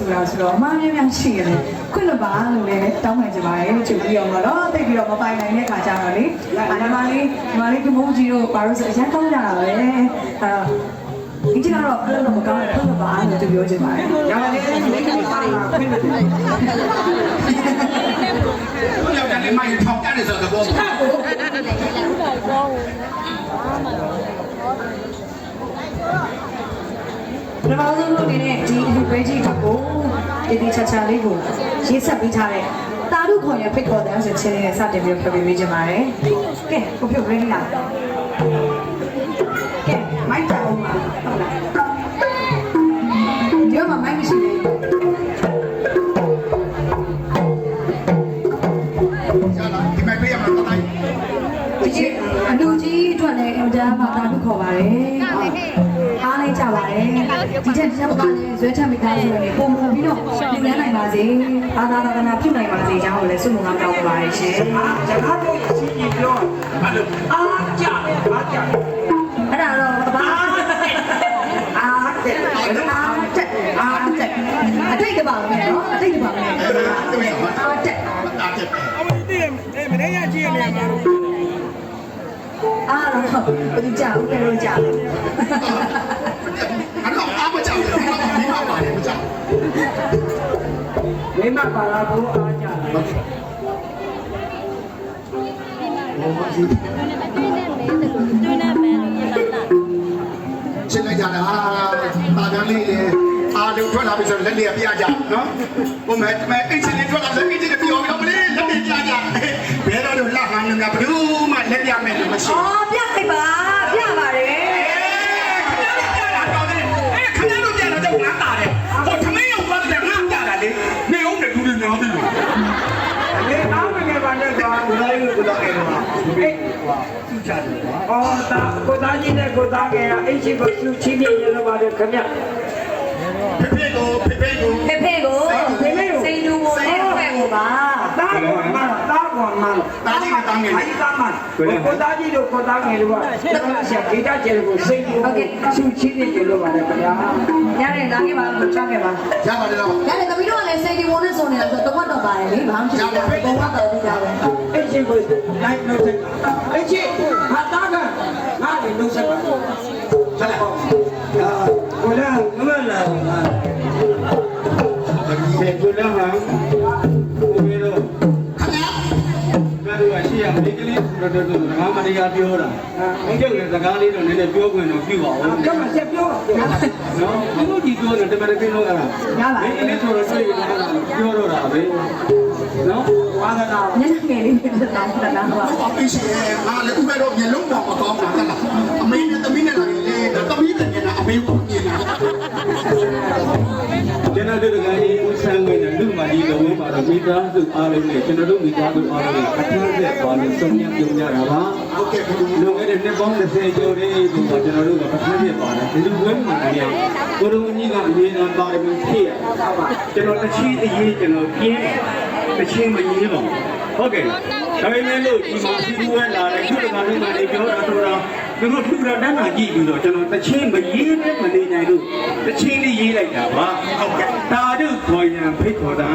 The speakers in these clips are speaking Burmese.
ဆိုတာဆိုတော့အမှားများများရှိရတယ်ခွင့်လွှတ်ပါလို့လည်းတောင်းပန်ကြပါတယ်ချုပ်ပြီးတော့တော့တိတ်ပြီးတော့မပိုင်နိုင်တဲ့ခါကျတော့လေအာညီမလေးညီမလေးကမိုးကြီးတို့ဘာလို့ဆိုအရင်ကောင်းကြတာပဲအဲတော့ဒီကျတော့အဲ့လိုမကောင်းတဲ့ခွင့်လွှတ်ပါလို့သူပြောချင်ပါတယ်ညာမလေးလေးလေးလေးပါလာခွင့်လို့တယ်ဘုရားကလည်းမိုင်းထောင်ကြတယ်ဆိုတော့ဘော ပထမဆုံးလုပ်နေတဲ့ဒီလူပဲကြီးကိုဒီဒီချာချာလေးကိုရေးဆက်ပေးထားတဲ့တာရုခွန်ရဖိတ်ခေါ်တဲ့ဆိုချင်းနဲ့စတင်ပြီးဖျော်ပြပေးခြင်းပါတယ်။ကဲကိုဖြုတ်ရင်းလား။ အလူကြီးအတွက်လည်းအင်တာမှာတာရုခေါ်ပါတယ်။အားလိုက်ကြပါတယ်။ဒီချက်ချက်ပါနဲ့ဇွဲထက်မိသားစုတွေပုံပုံပြီးတော့လူလန်းနိုင်ပါစေ။အာသာသာနာပြုနိုင်ပါစေအကြောင်းကိုလည်းဆုမွန်ကောင်းတောင်းပါတယ်ရှင်။အာဇကာတော့ချင်းကြီးပြောဘာလို့အားကြအားကြအဲ့ဒါတော့ဘာအားတက်အားတက်အားတက်အတိတ်ကပါမယ်နော်အတိတ်ကပါမယ်အဲ့ဒါတွေ့ရမှာအားတက်တာတက်အမတိအဲမနေ့ကကြည့်နေမှာ အားတော့ဘယ်သူကြောက်လဲလို့ကြောက်အဲ့တော့အားမကြောက်ဘူးဒီမှာပါတယ်မကြောက်မိမပါလာဘူးအားကြရှင်းလိုက်ကြတာပါကန်းလေးလေအားလုံးထွက်လာပြီဆိုတော့လက်လေးပြကြနော်ဟိုမဲ့မဲ့အင်ဂျင်လေးထွက်လာဆိုအင်ဂျင်ပြောပြီး တော့လို့လှဟန်နေမှာဘယ်သူမှလက်ပြမယ်လို့မရှိအော်ပြလိုက်ပါပြပါတယ်ခဏတော့ပြန်တော့ငါတာတယ်ဟိုသမင်းရောက်သွားတယ်ငါတာတာလေနေအောင်နဲ့လူတွေများပြီလို့လေအားမငယ်ပါနဲ့ကွာဘယ်လိုလဲတော့အဲ့တော့အေးသူချတယ်ကွာအော်တာကိုသားကြီးနဲ့ကိုသားငယ်ကအိတ်ရှိကိုသူချင်းပြရလို့ပါတယ်ခင်ဗျ ဖေဖေကိုဖေဖေကို ဖေဖေကိုစိန်လူကိုလည်းဖွဲ့ကိုပါ တာကောမတာကောမတာကြီးနဲ့တာငယ်လေးတာမ ကိုသားကြီးတို့ကိုသားငယ်တို့ကတက်ဆက်ဒေတာကျဲကိုစိတ်ကိုသူချင်းပြရလို့ပါတယ်ခင်ဗျာရတယ်လာခဲ့ပါလို့ချခဲ့ပါရပါတယ်တော့ရတယ်တပီတော့လည်းစိန်ဒီဝန်းနဲ့ဆိုနေတာဆိုတော့တော့ပါတယ်လေဘာမှမဖြစ်ဘူးဘုံကတော့ပြီးတာပဲအဲ့ဒီကိုလိုက်လို့ဆက်အဲ့ဒီဟာတာကငါလည်းလုံးဆက်ပါဆက်ပါအာကိုလာမမလာဘယ်ကိုလာမှာ တို့ကရှိရမလေးကလေးဆိုတော့တော့ငါမရိယာပြောတာအဲကျုပ်လည်းစကားလေးတော့နည်းနည်းပြောခွင့်တော့ပြုပါဦးကမဆက်ပြောနော်သူတို့ကြည့်ပြောတယ်တမန်တော်ပြောတာမင်းလေးဆိုတော့တွေ့ရတယ်ပြောတော့တာပဲနော်ဝါဒနာညနေငယ်လေးနဲ့တောင်းတနာပါအပိရှိရဲ့ငါလည်းဥမဲ့တော့မျက်လုံးပေါ်မကောင်းတာကလား မိသားစုအားလုံးနဲ့ကျွန်တော်တို့မိသားစုအားလုံးနဲ့အထက်ဆက်ပါလို့ဆုံးဖြတ်ပြုံးကြတာပါဟုတ်ကဲ့ဘုရားလွန်ခဲ့တဲ့နှစ်ပေါင်း30ကျော်လေးကိုကျွန်တော်တို့ကပထမပြပါတယ်ဒီလိုဝဲမှာနေရကိုရုံကြီးကအမြဲတမ်းပါရမီဖြည့်ရကျွန်တော်တစ်ချီအရေးကျွန်တော်ပြင်းတစ်ချီမရေးပါဟုတ်ကဲ့ဒါပေမဲ့လို့ဒီမှာစီးပွားလာတဲ့ခုတကလေးကနေပြောတာဆိုတာ သူတို့ထူတာတန်းတာကြည့်ပြီးတော့ကျွန်တော်တစ်ချီမရေးနဲ့မနေနိုင်လို့တစ်ချီလေးရေးလိုက်တာပါဟုတ်ကဲ့တာတို့ခေါ်ရန်ဖိတ်ခေါ်တာ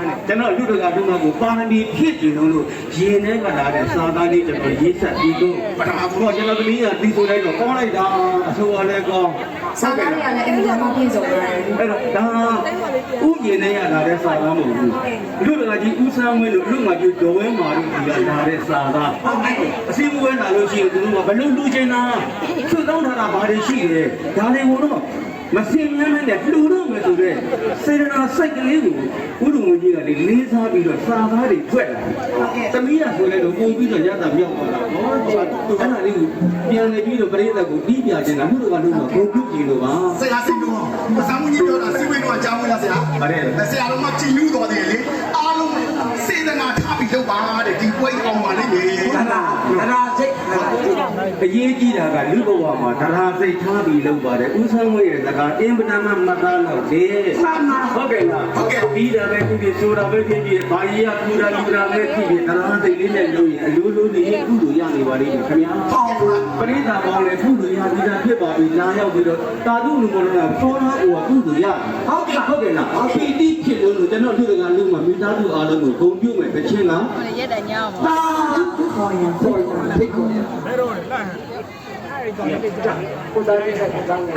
တဲ့ကျွန်တော်လူတကာတို့ကိုပါရမီဖြည့်ကျင်လို့ရင်ထဲကလာတဲ့စာသားလေးကျွန်တော်ရေးဆက်ပြီးတော့ပထမဘုရားကျွန်တော်သမီးကတီးဆိုလိုက်တော့ကောင်းလိုက်တာအဆိုအလဲကောင်း စာသားတွေကလည်းအင်မတန်မှပြည့်စုံတယ်အဲ့တော့ဒါဥယျာဉ်နဲ့ရလာတဲ့စာသားမဟုတ်ဘူးလူတကကြီးဥဆန်းဝင်းတို့လူငါကြီးဒေါ်ဝဲမာတို့ဒီကလာတဲ့စာသားအစီအဝဲလာလို့ရှိရင်သူတို့ကဘလို့လူချင်တာသူ့တောင်းထားတာဘာတွေရှိလဲဒါတွေကိုတော့ မစင်မြန်းနဲ့လှူတော့မယ်ဆိုတော့စေရနာစိတ်ကလေးကိုဥဒုံကြီးကလေလေးစားပြီးတော့စာသားတွေထွက်လာတယ်သမီးကဆိုလဲတော့ပုံပြီးတော့ရတာမြောက်သွားတာဟောသူကသူအဲ့ဒါလေးကိုပြန်နေပြီးတော့ပရိသတ်ကိုပြီးပြချင်တာလူတကလူကဘုံပြုကြည့်လို့ပါဆရာစိတ်တော့အဆောင်ကြီးပြောတာစီဝေးတော့အကြောင်းလားဆရာဆရာတော်မှကြည်နူးတော်တယ်လေအားလုံးစေတနာထားပြီးလုပ်ပါတဲ့ဒီပွဲအောင်ပါလိမ့်မယ်ဒနာဒနာစိတ်ဒနာစိတ် အရေးကြီးတာကလူဘဝမှာတရားစိတ်ထားပြီးလုပ်ပါတယ်ဥဆောင်ဝဲရဲ့စကားအင်ပဒမမသားတော့လေမှန်ပါဟုတ်ကဲ့လားဟုတ်ကဲ့ဒီတီးတာပဲဖြစ်ဖြစ်ဆိုတာပဲဖြစ်ဖြစ်ဘာကြီးကပူတာလူတာပဲဖြစ်ဖြစ်အလားသိလေးနဲ့လို့ရင်အလိုလိုနေကုသိုလ်ရနေပါလိမ့်မယ်ခင်ဗျာပရိသတ်ပေါင်းလည်းကုသိုလ်ရပြီးသားဖြစ်ပါပြီလာရောက်ပြီးတော့တာတုလူမလို့ကသောနာကိုကုသိုလ်ရဟုတ်ကဲ့ဟုတ်ကဲ့လားပီတိဖြစ်လို့ကျွန်တော်တို့ကလူမှာမိသားစုအားလုံးကိုဂုဏ်ပြုမယ်တစ်ချင်းလားရက်တဲ့ညောင်းတာခေါ်ရင်ခေါ် ရင်ဖိတ်ခေါ်ရင်ကိုသားကြီးကကိုသားငယ်